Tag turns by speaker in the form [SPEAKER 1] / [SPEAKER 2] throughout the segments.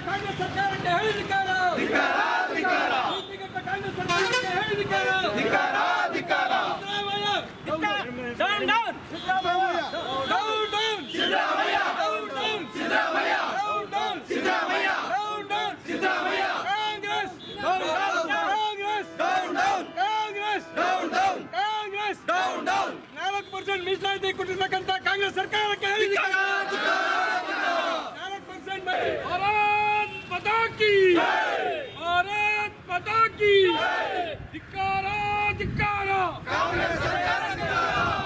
[SPEAKER 1] ಕಾಂಗ್ರೆಸ್ ಸರ್ಕಾರಕ್ಕೆ ಹೇಳಿದಿಕ್ಕಾರ ನೀತಿಗೆಟ್ಟ ಕಾಂಗ್ರೆಸ್ ಸರ್ಕಾರಕ್ಕೆ ಹೇಳಿದಿಕ್ಕಾರ Siddaramaiah down down Siddaramaiah down down Siddaramaiah down down Siddaramaiah down down Siddaramaiah down down Siddaramaiah Congress down down Congress down down Congress down down Congress down down ನಾಲ್ಕು percent ಮೀಸಲಾತಿ ಕೊಟ್ಟಿರ್ತಕ್ಕಂಥ ಕಾಂಗ್ರೆಸ್ ಸರ್ಕಾರಕ್ಕೆ ಹೇಳಿದಿಕ್ಕಾರ ಕಿ ಧಿಕ್ಕಾರ ಧಿಕ್ಕಾರ!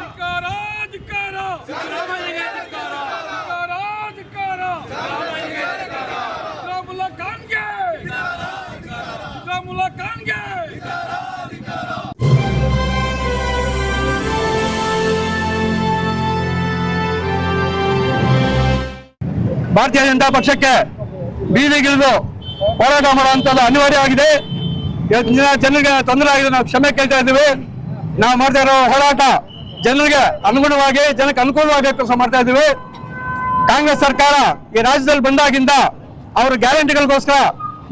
[SPEAKER 1] ಧಿಕ್ಕಾರ ಧಿಕ್ಕಾರ! ಸಿದ್ದರಾಮಯ್ಯಗೆ ಧಿಕ್ಕಾರ ಧಿಕ್ಕಾರ! ಧಿಕ್ಕಾರ ಸಿದ್ದರಾಮುಲ್ಲಾ ಖಾನ್ಗೆ ಸಿದ್ದರಾಮುಲ್ಲಾ ಖಾನ್ಗೆ
[SPEAKER 2] ಭಾರತೀಯ ಜನತಾ ಪಕ್ಷಕ್ಕೆ ಬೀದಿಗಿಳಿದು ಹೋರಾಟ ಮಾಡುವಂತದ್ದು ಅನಿವಾರ್ಯವಾಗಿದೆ. ಜನರಿಗೆ ತೊಂದರೆ ಆಗಿದೆ, ನಾವು ಕ್ಷಮೆ ಕೇಳ್ತಾ ಇದ್ದೀವಿ. ನಾವು ಮಾಡ್ತಾ ಇರೋ ಹೋರಾಟ ಜನರಿಗೆ ಅನುಗುಣವಾಗಿ, ಜನಕ್ಕೆ ಅನುಕೂಲವಾಗಿ ಕೆಲಸ ಮಾಡ್ತಾ ಇದ್ದೀವಿ. ಕಾಂಗ್ರೆಸ್ ಸರ್ಕಾರ ಈ ರಾಜ್ಯದಲ್ಲಿ ಬಂದಾಗಿಂದ ಅವರ ಗ್ಯಾರಂಟಿಗಳಿಗೋಸ್ಕರ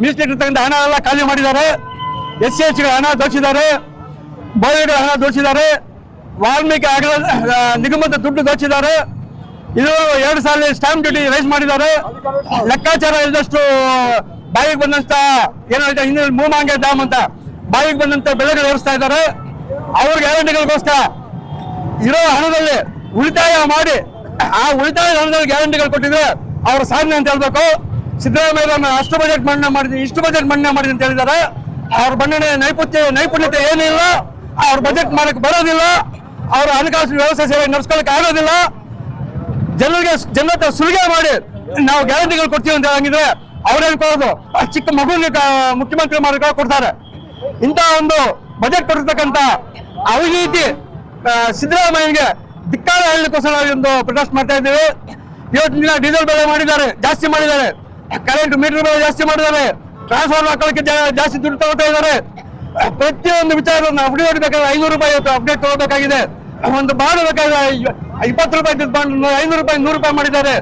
[SPEAKER 2] ಮೀಸಲಿಟ್ಟಿರ್ತಕ್ಕಂಥ ಹಣ ಎಲ್ಲ ಖಾಲಿ ಮಾಡಿದ್ದಾರೆ. ಎಸ್ ಸಿ ಎಚ್ ಹಣ ದೋಚಿದ್ದಾರೆ. ಬೋಯಿಗಳ ಹಣ ದೋಚಿದ್ದಾರೆ. ವಾಲ್ಮೀಕಿ ಆಗಲ ನಿಗಮದ ದುಡ್ಡು ದೋಚಿದ್ದಾರೆ. ಇದು ಎರಡು ಸಾಲ ಸ್ಟಾಂಪ್ ಡ್ಯೂಟಿ ರೈಸ್ ಮಾಡಿದ್ದಾರೆ. ಲೆಕ್ಕಾಚಾರ ಇಲ್ಲದಷ್ಟು ಬಾಯಿಗೆ ಬಂದಂತ ಏನಾದ ಹಿಂದಿನ ಮೂಮಾಂಗೆ ಡ್ಯಾಮ್ ಅಂತ. ಬಾಯಿಗೆ ಬಂದಂತ ಬೆಳೆಗಳು ಏರಿಸ್ತಾ ಇದ್ದಾರೆ. ಅವ್ರ ಗ್ಯಾರಂಟಿಗಳಿಗೋಸ್ಕರ ಇರೋ ಹಣದಲ್ಲಿ ಉಳಿತಾಯ ಮಾಡಿ, ಆ ಉಳಿತಾಯ ಹಣದಲ್ಲಿ ಗ್ಯಾರಂಟಿಗಳು ಕೊಟ್ಟಿದ್ರೆ ಅವ್ರ ಸಾಧನೆ ಅಂತ ಹೇಳ್ಬೇಕು. ಸಿದ್ದರಾಮಯ್ಯ ಅಷ್ಟು ಬಜೆಟ್ ಮಂಡನೆ ಮಾಡಿದ್ವಿ ಇಷ್ಟು ಬಜೆಟ್ ಮಂಡನೆ ಮಾಡಿದ್ವಿ ಅಂತ ಹೇಳಿದ್ದಾರೆ. ಅವ್ರ ಮಂಡನೆ ನೈಪುಣ್ಯ ನೈಪುಣ್ಯತೆ ಏನಿಲ್ಲ ಅವ್ರ ಬಜೆಟ್ ಮಾಡಕ್ ಬರೋದಿಲ್ಲ. ಅವ್ರ ಹಣಕಾಸು ವ್ಯವಸ್ಥೆ ಸೇವೆ ನಡ್ಸ್ಕೊಳಕ್ ಆಗೋದಿಲ್ಲ. ಜನರಿಗೆ ಜನತೆ ಸುಲಿಗೆ ಮಾಡಿ ನಾವು ಗ್ಯಾರಂಟಿಗಳು ಕೊಡ್ತೀವಿ ಅಂತ ಹೇಳಂಗಿದ್ರೆ ಅವ್ರೇನ್ ಕೊಡೋದು? ಆ ಚಿಕ್ಕ ಮಗುನ ಮುಖ್ಯಮಂತ್ರಿ ಮಾಡಿ ಕೊಡ್ತಾರೆ. ಇಂಥ ಒಂದು ಬಜೆಟ್ ಕೊಡಿರ್ತಕ್ಕಂಥ ಅವಿನೀತಿ ಸಿದ್ದರಾಮಯ್ಯನಿಗೆ ಧಿಕ್ಕಾರ ಹೇಳಲಿಕ್ಕೋಸ್ಕರ ಒಂದು ಪ್ರೊಟೆಸ್ಟ್ ಮಾಡ್ತಾ ಇದ್ದೀವಿ. ಇವತ್ತಿನ ದಿನ ಡೀಸೆಲ್ ಬೆಲೆ ಮಾಡಿದ್ದಾರೆ, ಜಾಸ್ತಿ ಮಾಡಿದ್ದಾರೆ. ಕರೆಂಟ್ ಮೀಟರ್ ಬೆಲೆ ಜಾಸ್ತಿ ಮಾಡಿದ್ದಾರೆ. ಟ್ರಾನ್ಸ್ಫಾರ್ಮರ್ ಹಾಕೋಕ್ಕೆ ಜಾಸ್ತಿ ದುಡ್ಡು ತಗೋತಾ ಇದ್ದಾರೆ. ಪ್ರತಿಯೊಂದು ವಿಚಾರವನ್ನು ಅಪ್ಡೇಟ್ ಮಾಡಬೇಕಾದ್ರೆ ಐನೂರು ರೂಪಾಯಿ ಅಪ್ಡೇಟ್ ತಗೋಬೇಕಾಗಿದೆ. ಒಂದು ಬಾಂಡ್ ಬೇಕಾದ್ರೆ ಇಪ್ಪತ್ತು ರೂಪಾಯಿ ಬಾಂಡ್ ಐನೂರು ರೂಪಾಯಿ ನೂರು ರೂಪಾಯಿ ಮಾಡಿದ್ದಾರೆ.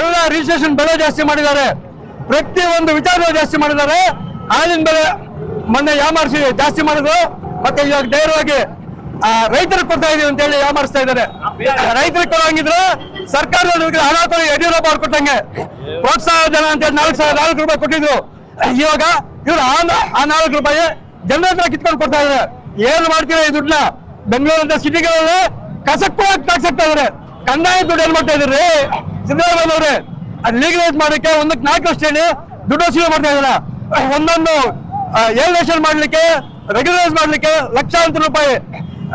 [SPEAKER 2] ಎಲ್ಲ ರಿಜಿಸ್ಟ್ರೇಷನ್ ಬೆಲೆ ಜಾಸ್ತಿ ಮಾಡಿದ್ದಾರೆ. ಪ್ರತಿಯೊಂದು ವಿಚಾರಗಳು ಜಾಸ್ತಿ ಮಾಡಿದ್ದಾರೆ. ಹಾಲಿನ ಬೆಲೆ ಮೊನ್ನೆ ಯಾಮಾರಿಸಿ ಜಾಸ್ತಿ ಮಾಡಿದ್ರು. ಮತ್ತೆ ಇವಾಗ ಧೈರ್ಯವಾಗಿ ರೈತರಿಗೆ ಕೊಡ್ತಾ ಇದೀವಿ ಅಂತ ಹೇಳಿ ಯಾಮಾರಿಸ್ತಾ ಇದ್ದಾರೆ. ರೈತರಿಗೆ ಕೊಡಂಗಿದ್ರೆ ಸರ್ಕಾರದವ್ರಿಗೆ ಹಣ ಕೊಡಿ, ಯಡಿಯೂರಪ್ಪ ಅವ್ರು ಕೊಟ್ಟಂಗೆ. ಪ್ರೋತ್ಸಾಹ ಜನ ಅಂತ ಹೇಳಿ ನಾಲ್ಕು ಸಾವಿರ, ನಾಲ್ಕು ರೂಪಾಯಿ ಕೊಟ್ಟಿದ್ರು. ಇವಾಗ ಇವ್ರು ಆ ನಾಲ್ಕು ರೂಪಾಯಿ ಜನರ ಹತ್ರ ಕಿತ್ಕೊಂಡು ಕೊಡ್ತಾ ಇದ್ದಾರೆ. ಏನ್ ಮಾಡ್ತೀರಾ ಈ ದುಡ್ಡನ್ನ? ಬೆಂಗಳೂರಂತ ಸಿಟಿಗಳಲ್ಲಿ ಕಸಕ್ಕೂ ಹಾಕ್ತಾ ಇದಾರೆ ಕಂದಾಯ ದುಡ್ಡು ಏನ್ ಮಾಡ್ತಾ ಇದ್ರಿ ಸಿದ್ದರಾಮಯ್ಯ ಅವರೇ. ಲೀಗಲೈಸ್ ಮಾಡಕ್ಕೆ ಒಂದಕ್ಕೆ ನಾಲ್ಕು ಹೇಳಿ ದುಡ್ಡು ವಸೂಲಿ ಮಾಡ್ತಾ ಇದ್ದಾರೆ ಒಂದೊಂದು ಏವಿಯೇಷನ್ ಮಾಡಲಿಕ್ಕೆ ರೆಗ್ಯುಲೈಸ್ ಮಾಡಲಿಕ್ಕೆ ಲಕ್ಷಾಂತರ ರೂಪಾಯಿ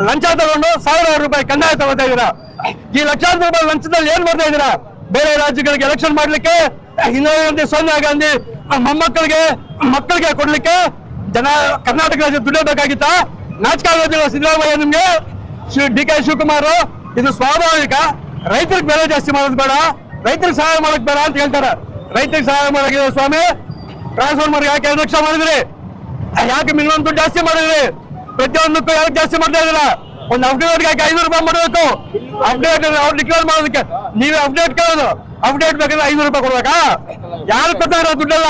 [SPEAKER 2] ಲಂಚ ತಗೊಂಡು ಸಾವಿರಾರು ರೂಪಾಯಿ ಕಂದಾಯ ತಗೋತಾ ಇದ್ದೀರಾ ಈ ಲಕ್ಷಾಂತರ ರೂಪಾಯಿ ಲಂಚದಲ್ಲಿ ಏನ್ ಮಾಡ್ತಾ ಇದ್ದೀರಾ ಬೇರೆ ರಾಜ್ಯಗಳಿಗೆ ಎಲೆಕ್ಷನ್ ಮಾಡ್ಲಿಕ್ಕೆ, ಇಂದಿರಾ ಗಾಂಧಿ, ಸೋನಿಯಾ ಗಾಂಧಿ, ಮೊಮ್ಮಕ್ಕಳಿಗೆ, ಮಕ್ಕಳಿಗೆ ಕೊಡ್ಲಿಕ್ಕೆ ಜನ ಕರ್ನಾಟಕ ರಾಜ್ಯ ದುಡ್ಡು ಬೇಕಾಗಿತ್ತ? ನಾಚಿಕೆ ಆಗೋದಿಲ್ಲ ಸಿದ್ದರಾಮಯ್ಯ ನಿಮ್ಗೆ ಡಿ ಕೆ ಶಿವಕುಮಾರ್, ಇದು ಸ್ವಾಭಾವಿಕ. ರೈತರಿಗೆ ಬೆಲೆ ಜಾಸ್ತಿ ಮಾಡೋದು ಬೇಡ. ರೈತರಿಗೆ ಸಹಾಯ ಮಾಡಕ್ ಬೇಡ ಅಂತ ಹೇಳ್ತಾರೆ. ರೈತರಿಗೆ ಸಹಾಯ ಮಾಡಕ್ಕೆ ಸ್ವಾಮಿ. ಟ್ರಾನ್ಸ್ಫಾರ್ಮರ್ ಯಾಕೆ ಎರಡು ಲಕ್ಷ ಮಾಡಿದ್ರಿ? ಯಾಕೆ ಮಿನಿಮಮ್ ದುಡ್ಡು ಜಾಸ್ತಿ ಮಾಡಿದ್ರಿ? ಪ್ರತಿಯೊಂದಕ್ಕೂ ಯಾಕೆ ಜಾಸ್ತಿ ಮಾಡ್ತಾ ಇದ್ದೀರಾ? ಒಂದು ಅಪ್ಡೇಟ್ ಯಾಕೆ ಐನೂರು ರೂಪಾಯಿ ಮಾಡಬೇಕು. ಅಪ್ಡೇಟ್ ಅವ್ರು ಡಿಕ್ಲೇರ್ ಮಾಡೋದಕ್ಕೆ ನೀವೇ ಅಪ್ಡೇಟ್ ಕೇಳೋದು. ಅಪ್ಡೇಟ್ ಬೇಕಾದ್ರೆ ಐನೂರು ರೂಪಾಯಿ ಕೊಡ್ಬೇಕಾ? ಯಾರು ಕೊಡ್ತಾ ದುಡ್ಡೆಲ್ಲ?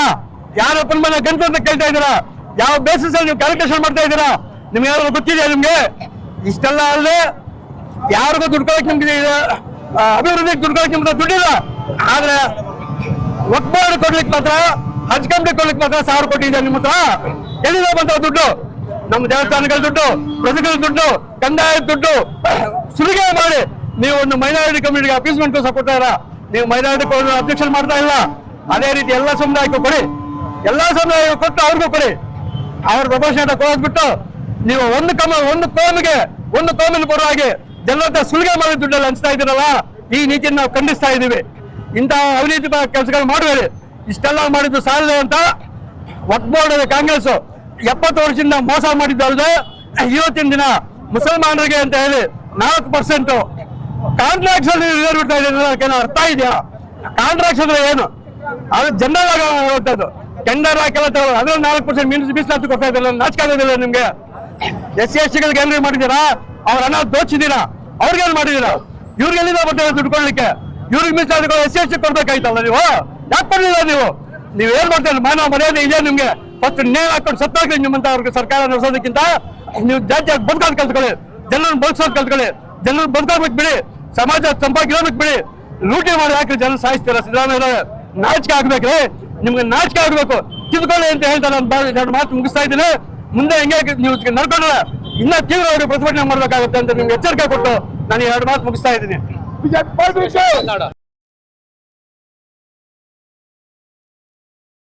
[SPEAKER 2] ಯಾರು ಒಪ್ಪನ್ ಮನೆ ಗಂಟು ಅಂತ ಕೇಳ್ತಾ ಇದ್ದೀರಾ? ಯಾವ ಬೇಸಿಸ್ ಅಲ್ಲಿ ನೀವು ಕ್ಯಾಲ್ಕುಲೇಷನ್ ಮಾಡ್ತಾ ಇದ್ದೀರಾ? ನಿಮ್ಗೆ ಯಾರು ಗೊತ್ತಿದೆಯಾ ನಿಮ್ಗೆ? ಇಷ್ಟೆಲ್ಲ ಅಲ್ಲದೆ ಯಾರಿಗೂ ದುಡ್ಡು ನಿಮ್ಗೆ ಅಭಿವೃದ್ಧಿಗೆ ದುಡ್ಡು ದುಡ್ಡಿಲ್ಲ. ಆದ್ರೆ ಒಕ್ಬೋರ್ಡ್ ಕೊಡ್ಲಿಕ್ಕೆ ಮಾತ್ರ ಹಜ್ ಕಂಪ್ನಿ ಕೊಡ್ಲಿಕ್ಕೆ ಮಾತ್ರ ಸಾವಿರ ಕೋಟಿ ಇದೆ ನಿಮ್ಮ ಹತ್ರ. ಎಲ್ಲಿಂದ ಬಂತ ದುಡ್ಡು? ನಮ್ಮ ದೇವಸ್ಥಾನಗಳ ದುಡ್ಡು ಪ್ರಜೆಗಳ ದುಡ್ಡು ಕಂದಾಯ ದುಡ್ಡು. ಸುಲಿಗೆ ಮಾಡಿ. ನೀವು ಒಂದು ಮೈನಾರಿಟಿ ಕಮ್ಯುನಿಟಿಗೆ ಅಪೀಸ್ಮೆಂಟ್ ಕೆಲಸ ಕೊಡ್ತಾ ಇಲ್ಲ ನೀವು ಮೈನಾರಿಟಿ ಅಬ್ಜೆಕ್ಷನ್ ಮಾಡ್ತಾ ಇಲ್ಲ. ಅದೇ ರೀತಿ ಎಲ್ಲ ಸಮುದಾಯಕ್ಕೂ ಕೊಡಿ. ಎಲ್ಲ ಸಮುದಾಯ ಕೊಟ್ಟು ಅವ್ರಿಗೂ ಕೊಡಿ. ಅವ್ರ ಪ್ರಪೋಷನ್ ಕೊಡೋದ್ಬಿಟ್ಟು ನೀವು ಒಂದು ಕಮ, ಒಂದು ಕೋಮಿಗೆ, ಒಂದು ಕೋಮಿನ ಪರವಾಗಿ ಜನರ ಹತ್ರ ಸುಲಿಗೆ ಮಾಡಿ ದುಡ್ಡಲ್ಲಿ ಹಂಚ್ತಾ ಇದ್ದೀರಲ್ಲ, ಈ ನೀತಿಯನ್ನು ನಾವು ಖಂಡಿಸ್ತಾ ಇದ್ದೀವಿ. ಇಂತಹ ಅವಿನೀತಿ ಕೆಲಸಗಳು ಮಾಡಬೇಡಿ ಇಷ್ಟೆಲ್ಲ ಮಾಡಿದ್ದು ಸಾಲದೆ ಅಂತ ಒಟ್ಬೋರ್ಡ್ ಕಾಂಗ್ರೆಸ್ ಎಪ್ಪತ್ತು ವರ್ಷದಿಂದ ಮೋಸ ಮಾಡಿದ್ದಲ್ಲದೆ ಇವತ್ತಿನ ದಿನ ಮುಸಲ್ಮಾನರಿಗೆ ಅಂತ ಹೇಳಿ ನಾಲ್ಕು ಪರ್ಸೆಂಟ್ ಕಾಂಟ್ರಾಕ್ಟ್ಸ್ ಅಲ್ಲಿ ರಿಸರ್ವ್ ಇಡ್ತಾ ಅರ್ಥ ಇದೆಯಾ? ಕಾಂಟ್ರಾಕ್ಟ್ಸ್ ಅಂದ್ರೆ ಏನು? ಅದು ಜನರಲ್ ಆಗಿ ಹೋಗ್ತದ್ದು ಟೆಂಡರ್ ಹಾಕೆಲ್ಲ ಅದ್ರಲ್ಲಿ ನಾಲ್ಕು ಪರ್ಸೆಂಟ್ ಮೀನ್ಸ್ ಮೀಸಲಾತಿ ಕೊಡ್ತಾ ಇದ್ದಿಲ್ಲ ನಾಚಿಕೆ ಆಗೋದಿಲ್ಲ ನಿಮ್ಗೆ. ಎಸ್ ಸಿ ಎಸ್ ಸಿಗಳಿಗೆ ಏನ್ರಿ ಮಾಡಿದ್ದೀರಾ? ಅವ್ರ ಹಣ ದೋಚಿದ್ದೀರಾ? ಅವ್ರಿಗೇನ್ ಮಾಡಿದೀರಾ ಇವ್ರಿಗೆ ಎಲ್ಲಿಂದ ಬರ್ತಾರೆ ದುಡ್ಕೊಳ್ಳಿಕ್ಕೆ ಇವ್ರಿಗೆ ಆಗಿ ಎಸ್ ಎಸ್ ಕೊಡ್ಬೇಕಾಯ್ತಲ್ಲ ನೀವು? ಯಾಕೆ ಬರ್ಲಿಲ್ಲ ನೀವು? ನೀವ್ ಏನ್ ಮಾಡ್ತೀರಿ ಮಾನವ ಮರ್ಯಾದೆ ಇದೆ ನಿಮ್ಗೆ. ಫಸ್ಟ್ ನೇಮ್ ಹಾಕೊಂಡು ಸತ್ತಾಗ್ಲಿ ನಿಮ್ಮಂತ ಅವ್ರಿಗೆ ಸರ್ಕಾರ ನಡೆಸೋದಕ್ಕಿಂತ. ನೀವು ಜಾತಿಯಾಗಿ ಬದುಕೋದ್ ಕಲ್ತ್ಕೊಳ್ಳಿ. ಜನರನ್ನ ಬದುಕೋದ್ ಕಲ್ತ್ಕೊಳ್ಳಿ. ಜನರನ್ನ ಬದುಕೋಬೇಕು ಬಿಡಿ ಸಮಾಜ ಸಂಪರ್ಕ ಬಿಡಿ. ಲೂಟಿ ಮಾಡಿ ಹಾಕಿ ಜನ ಸಾಯಿಸ್ತೀರ? ಸಿದ್ದರಾಮಯ್ಯ ನಾಚಿಕೆ ಆಗ್ಬೇಕ್ರಿ ನಿಮ್ಗೆ ನಾಚಿಕೆ ಆಗ್ಬೇಕು. ಕಿತ್ಕೊಳ್ಳಿ ಅಂತ ಹೇಳ್ತಾರೆ ಎರಡು ಮಾತು ಮುಗಿಸ್ತಾ ಇದ್ದೀನಿ. ಮುಂದೆ ಹೆಂಗೆ ನೀವು ನಡ್ಕೊಂಡ್ರೆ. ಇನ್ನ ತೀವ್ರವಾಗಿ ಪ್ರತಿಭಟನೆ ಮಾಡಬೇಕಾಗುತ್ತೆ ಅಂತ ನಿಮ್ಗೆ ಎಚ್ಚರಿಕೆ ಕೊಟ್ಟು ನಾನು ಎರಡು ಮಾತು ಮುಗಿಸ್ತಾ ಇದ್ದೀನಿ.